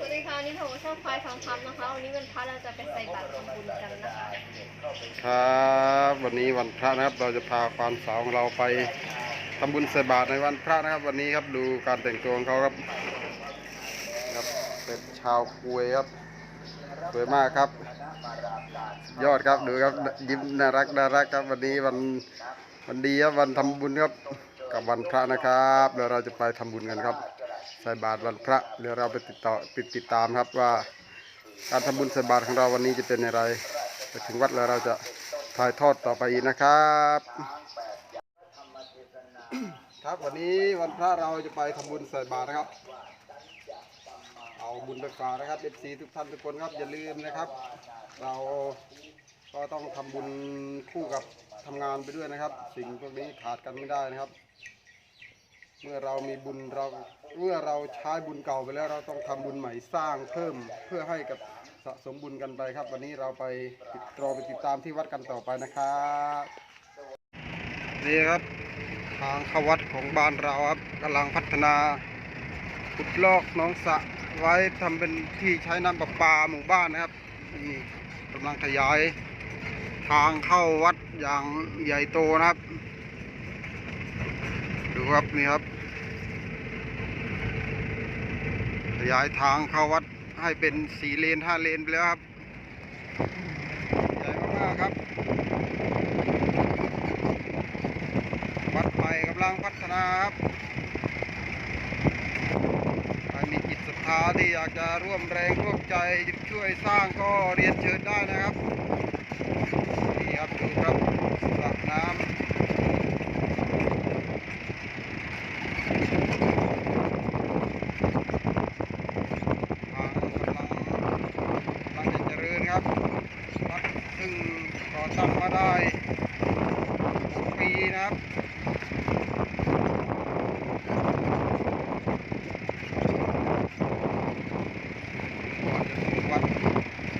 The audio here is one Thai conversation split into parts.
สวัสดีค่ะวันนี่ผมช่องควายทองคำนะคะวันนี้วันพระเราจะไปใส่บาตรทำบุญกันนะคะครับวันนี้วันพระนะครับเราจะพาควานสาวของเราไปทำบุญใส่บาตรในวันพระนะครับ วันนี้ครับดูการแต่งตัวของเขาครับครับเป็นชาวคุยครับสวยมากครับ ยอดครับดูครับยิ้มน่ารักน่ารักครับ วันนี้วันวันดีครับวันทำบุญครับกับวันพระนะครับเดี๋ยวเราจะไปทำบุญกันครับ ใส่บาตรวันพระเดี๋ยวเราไปติดต่อติดติดตามครับว่า การทำบุญใส่บาตรของเราวันนี้จะเป็นอย่างไรไปถึงวัดแล้วเราจะถ่ายทอดต่อไปอีกนะครับครับวันนี้วันพระเราจะไปทำบุญใส่บาตรนะครับ เอาบุญไปฝากนะครับเอฟซีทุกท่านทุกคนครับอย่าลืมนะครับ เราก็ต้องทำบุญคู่กับทำงานไปด้วยนะครับ สิ่งพวกนี้ขาดกันไม่ได้นะครับ เมื่อเรามีบุญเราเมื่อเราใช้บุญเก่าไปแล้วเราต้องทำบุญใหม่สร้างเพิ่มเพื่อให้กับสะสมบุญกันไปครับ วันนี้เราไปติดรอไปติดตามที่วัดกันต่อไปนะครับนี่ครับทางเข้าวัดของบ้านเราครับกำลังพัฒนาขุดลอกน้องสะไว้ทำเป็นที่ใช้น้ำประปาหมู่บ้านนะครับนี่กำลังขยาย ทางเข้าวัดอย่างใหญ่โตนะครับ ดูครับนี่ครับ ข ยายทางเข้าวัดให้เป็นสี่เลนห้าเลนไปแล้วครับใหญ่มากๆครับ วัดใหม่กำลังพัฒนาครับใครมีจิตศรัทธาที่อยากจะร่วมแรงร่วมใจช่วยสร้างก็เรียนเชิญได้นะครับนี่ครับดูครับสระน้ำ ทางกำลังกำลังจะเจริญครับวัดซึ่งก่อตั้งมาได้6ปีนะครับก่อนจะถึงวัด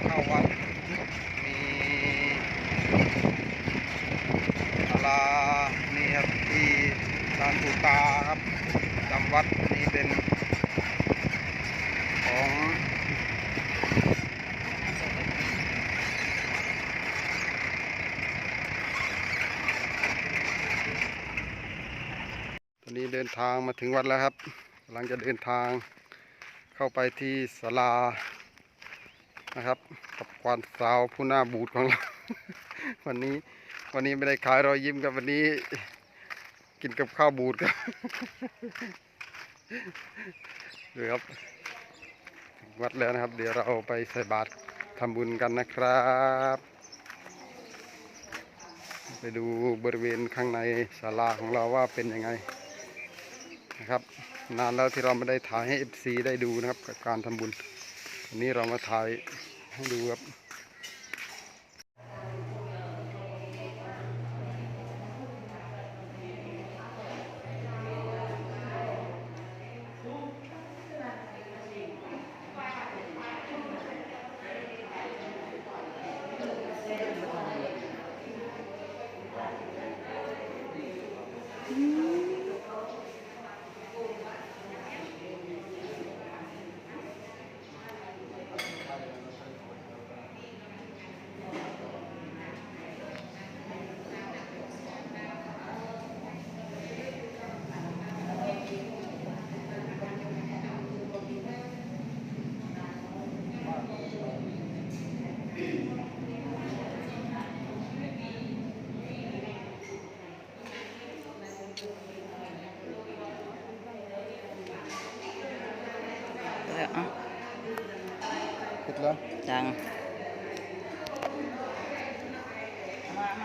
เข้าวัดมีศาลานี่ครับที่ลานปูตาครับจำวัดนี่เป็น ของตอนนี้ เดินทางมาถึงวัดแล้วครับกำลังจะเดินทางเข้าไปที่ศาลานะครับ กับควานสาวผู้หน้าบูดของเรา วันนี้วันนี้ไม่ได้ขายรอยยิ้มกับวันนี้ กินกับข้าวบูดครับดูครับถึงวัดแล้วนะครับ เดี๋ยวเราไปใส่บาตรทำบุญกันนะครับ ไปดูบริเวณข้างในศาลาของเราว่าเป็นยังไง นะครับ นานแล้วที่เราไม่ได้ถ่ายให้ FC ได้ดูนะครับกับการทำบุญวันนี้เรามาถ่ายให้ดูครับ เออเอาเสร็จแล้วจัง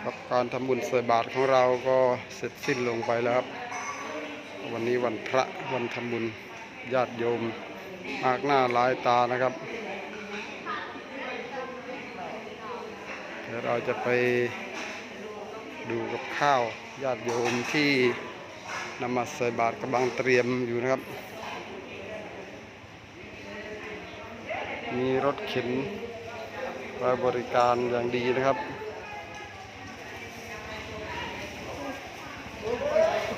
ครับการทำบุญใส่บาตรของเราก็เสร็จสิ้นลงไปแล้วครับ วันนี้วันพระวันทำบุญญาติโยมมากหน้าหลายตานะครับเดี๋ยวเราจะไปดูกับข้าวญาติโยมที่นำมาใส่บาตรกำลังเตรียมอยู่นะครับ มีรถเข็นไว้บริการอย่างดีนะครับ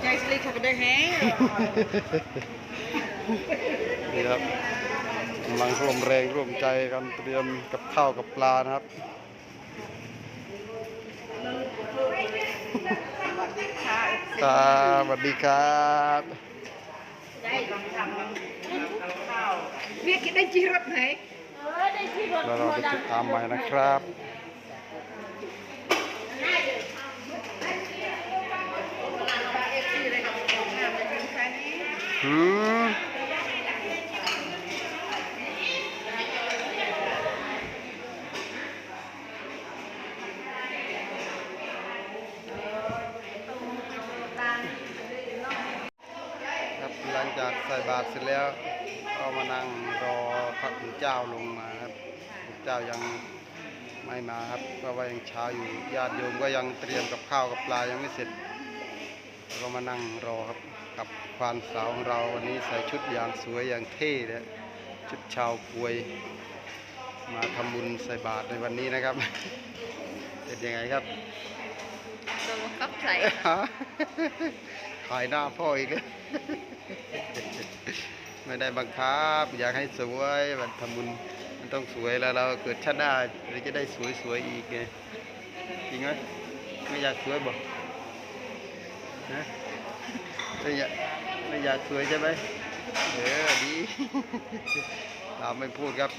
ใจสลิกเขาก็ได้แฮนี่ครับกำลังร่วมแรงร่วมใจกันเตรียมกับข้าวกับปลานะครับครับสวัสดีครับเรียกกินได้จีรถไหน แล้วเราไปติดตามใหม่นะครับหืมครับหลังจากใส่บาตรเสร็จแล้ว ก็มานั่งรอพระคุณเจ้าลงมาครับพระเจ้ายังไม่มาครับเพราะว่ายังเช้าอยู่ญาติโยมก็ยังเตรียมกับข้าวกับปลายังไม่เสร็จแล้วก็มานั่งรอครับกับควานสาวของเราวันนี้ใส่ชุดอย่างสวยอย่างเท่เลยชุดชาวกวย มาทำบุญใส่บาตรในวันนี้นะครับ เป็นยังไงครับโดนบังคับใส่ขายหน้าพ่ออีกแล้ว ไม่ได้บังคับ อยากให้สวยมันทำบุญมันต้องสวยแล้วเราเกิดชาติหน้าเราจะได้สวยสวยๆอีกไงจริงไหมไม่อยากสวยบ่นะไม่อยากไม่อยากสวยใช่ไหมเออดีเราไม่พูดครับ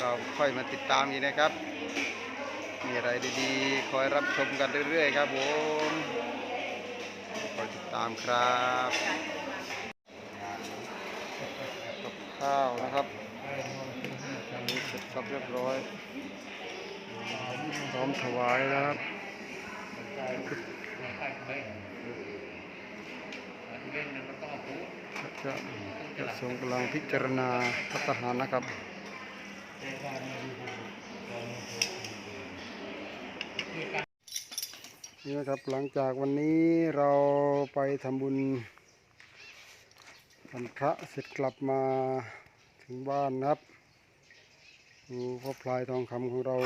เราค่อยมาติดตามอีกนะครับ มีอะไรดีๆ คอยรับชมกันเรื่อยๆ ครับผมคอยติดตามครับ ข้าวนะครับอันนี้เสร็จสับเรียบร้อย พร้อมถวายนะครับจะจะทรงกำลังพิจารณาพัฒหารนะครับนี่นะครับหลังจากวันนี้เราไปทำบุญ วันพระเสร็จกลับมาถึงบ้านนะครับ ดูพ่อพลายทองคำของเรา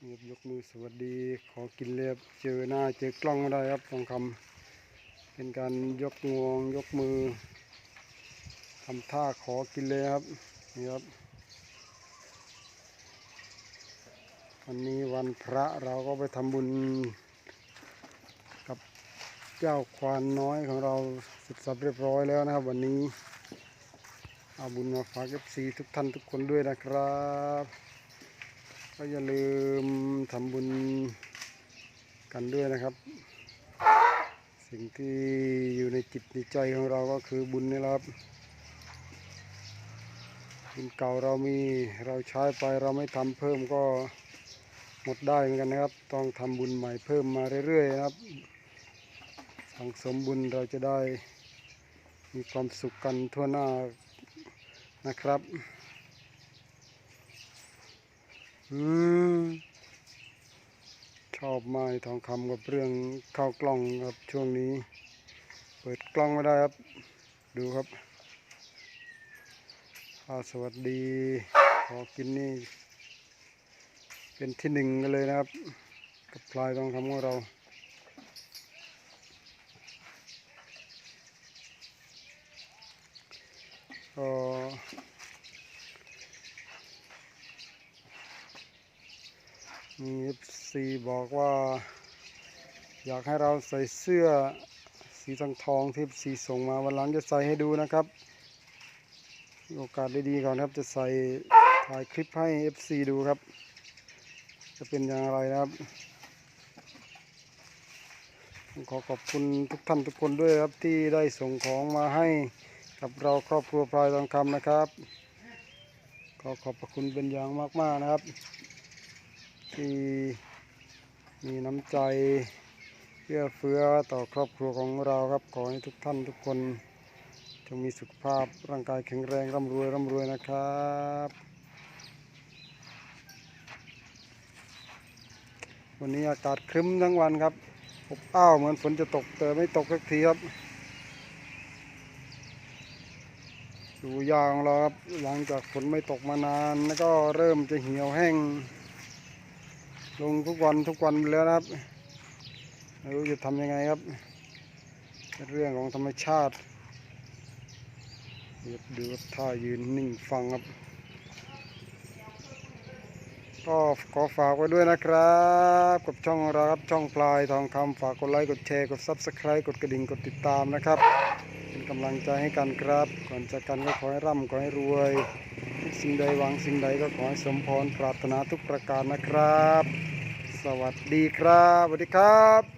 เงียบยกมือสวัสดีขอกินเรียบเจอหน้าเจอกล้องไม่ได้ครับทองคำเป็นการยกงวงยกมือทำท่าขอกินเลยครับนี่ครับวันนี้วันพระเราก็ไปทำบุญ เจ้าควานน้อยของเราเสร็จสับเรียบร้อยแล้วนะครับ วันนี้เอาบุญมาฝากเอฟซีทุกท่านทุกคนด้วยนะครับก็อย่าลืมทำบุญกันด้วยนะครับ สิ่งที่อยู่ในจิตในใจของเราก็คือบุญนี่แหละครับบุญเก่าเรามีเราใช้ไปเราไม่ทำเพิ่มก็หมดได้เหมือนกันนะครับ ต้องทำบุญใหม่เพิ่มมาเรื่อยๆนะครับ สังสมบุญเราจะได้มีความสุขกันทั่วหน้านะครับ อืม ชอบไมากทองคำกับเรื่องเข้ากล้องครับช่วงนี้ เปิดกล้องไม่ได้ครับ ดูครับสวัสดี ขอกินนี่ เป็นที่หนึ่งกันเลยนะครับ กับพลายทองคำของเรา มีเอฟซีบอกว่า อยากให้เราใส่เสื้อสีทองทองที่สีส่งมาวันหลังจะใส่ให้ดูนะครับ โอกาสดีๆก่อนครับจะใส่ถ่ายคลิปให้ FC ดูครับ จะเป็นอย่างไรนะครับ ขอขอบคุณทุกท่านทุกคนด้วยครับที่ได้ส่งของมาให้กับเราครอบครัวพลายทองคำนะครับ ขอขอบพระคุณเป็นอย่างมากๆนะครับ ที่มีน้ำใจเพื่อเฟื้อต่อครอบครัวของเราครับขอให้ทุกท่านทุกคนจงมีสุขภาพร่างกายแข็งแรงร่ำรวยร่ำรวยนะครับวันนี้อากาศครึ้มทั้งวันครับอบอ้าวเหมือนฝนจะตกแต่ไม่ตกสักทีครับดูยางของเราครับหลังจากฝนไม่ตกมานาน แล้วก็เริ่มจะเหี่ยวแห้ง ลงทุกวันทุกวันแล้วนะครับไม่รู้จะทำยังไงครับเรื่องของธรรมชาติดเดี๋ยวดูครับท่ายืนนิ่งฟังครับ ก็ขอฝากไว้ด้วยนะครับ กับช่องเราครับช่องพลายทองคำฝากกดไลค์กดแชร์กด Subscribe กดกระดิ่งกดติดตามนะครับ เป็นกำลังใจให้กันครับ ก่อนจากกันก็ขอให้ร่ำขอให้รวย สิ่งใดหวังสิ่งใดก็ขอให้สมพรปรารถนาทุกประการนะครับ สวัสดีครับสวัสดีครับ